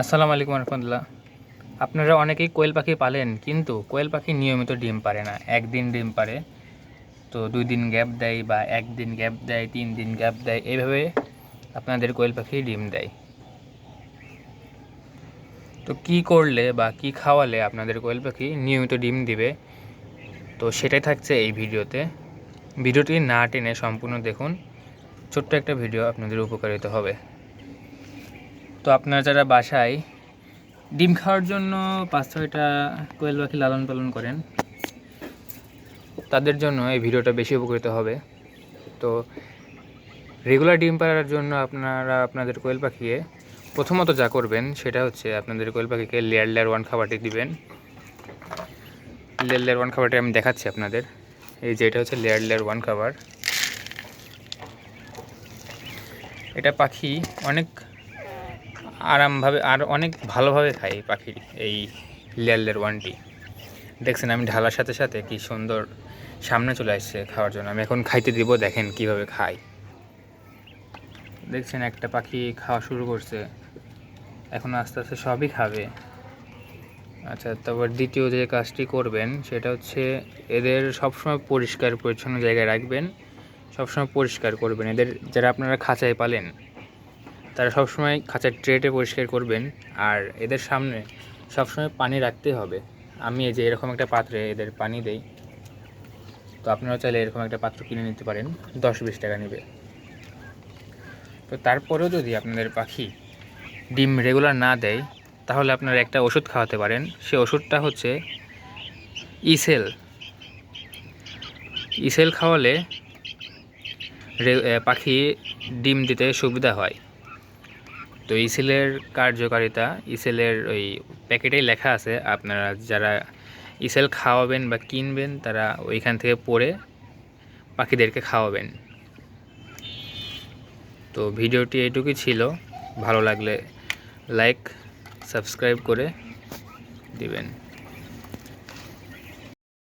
আসসালামু আলাইকুম রহমতুল্লাহ। আপনারা অনেকেই কোয়েল পাখি পালেন, কিন্তু কোয়েল পাখি নিয়মিত ডিম পারে না। একদিন ডিম পারে, তো দুই দিন গ্যাপ দেয় বা একদিন গ্যাপ দেয়, তিন দিন গ্যাপ দেয় এইভাবে আপনাদের কোয়েল পাখি ডিম দেয়। তো কি করলে বা কি খাওয়ালে আপনাদের কোয়েল পাখি নিয়মিত ডিম দিবে? তো সেটাই থাকছে এই ভিডিওতে। ভিডিওটি না টেনে সম্পূর্ণ দেখুন। ছোট্ট একটা ভিডিও আপনাদের উপকারিত হবে। তো আপনারা যারা বাসায়, ডিম খাওয়ার জন্য পাঁচ ছয়টা কোয়েল পাখি লালন পালন করেন, তাদের জন্য এই ভিডিওটা বেশি উপকৃত হবে। তো রেগুলার ডিম পাড়ার জন্য আপনারা আপনাদের কোয়েল পাখিকে প্রথমত যা করবেন, সেটা হচ্ছে আপনাদের কোয়েল পাখিকে লেয়ার লেয়ার ওয়ান খাবারটি দিবেন। লেয়ার লেয়ার ওয়ান খাবারটি আমি দেখাচ্ছি আপনাদের। এই যে এটা হচ্ছে লেয়ার লেয়ার ওয়ান খাবার। এটা পাখি অনেক আরামভাবে আর অনেক ভালোভাবে খায় পাখির এই লেয়ার ওয়ানটি। দেখছেন আমি ঢালার সাথে সাথে কি সুন্দর সামনে চলে আসছে খাওয়ার জন্য। আমি এখন খাইতে দিব, দেখেন কীভাবে খাই দেখছেন একটা পাখি খাওয়া শুরু করছে। এখন আস্তে আস্তে সবই খাবে। আচ্ছা তারপর দ্বিতীয় যে কাজটি করবেন, সেটা হচ্ছে এদের সবসময় পরিষ্কার পরিচ্ছন্ন জায়গায় রাখবেন। সবসময় পরিষ্কার করবেন। এদের, যারা আপনারা খাঁচায় পালেন তারা সবসময় খাঁচার ট্রেটে পরিষ্কার করবেন আর এদের সামনে সবসময় পানি রাখতে হবে। আমি এই যে এরকম একটা পাত্রে এদের পানি দেই। তো আপনারা চাইলে এরকম একটা পাত্র কিনে নিতে পারেন, দশ বিশ টাকা নেবে। তো তারপরেও যদি আপনাদের পাখি ডিম রেগুলার না দেয়, তাহলে আপনারা একটা ওষুধ খাওয়াতে পারেন। সে ওষুধটা হচ্ছে ইসেল। ইসেল খাওয়ালে পাখি ডিম দিতে সুবিধা হয়। তো ইসেলের কার্যকারিতা, ইসেলের ওই প্যাকেটেই লেখা আছে, আপনারা যারা ইসেল খাওয়াবেন বা কিনবেন, তারা ওইখান থেকে পড়ে পাখিদেরকে খাওয়াবেন। তো ভিডিওটি এটুকুই ছিল। ভালো লাগলে লাইক, সাবস্ক্রাইব করে দিবেন।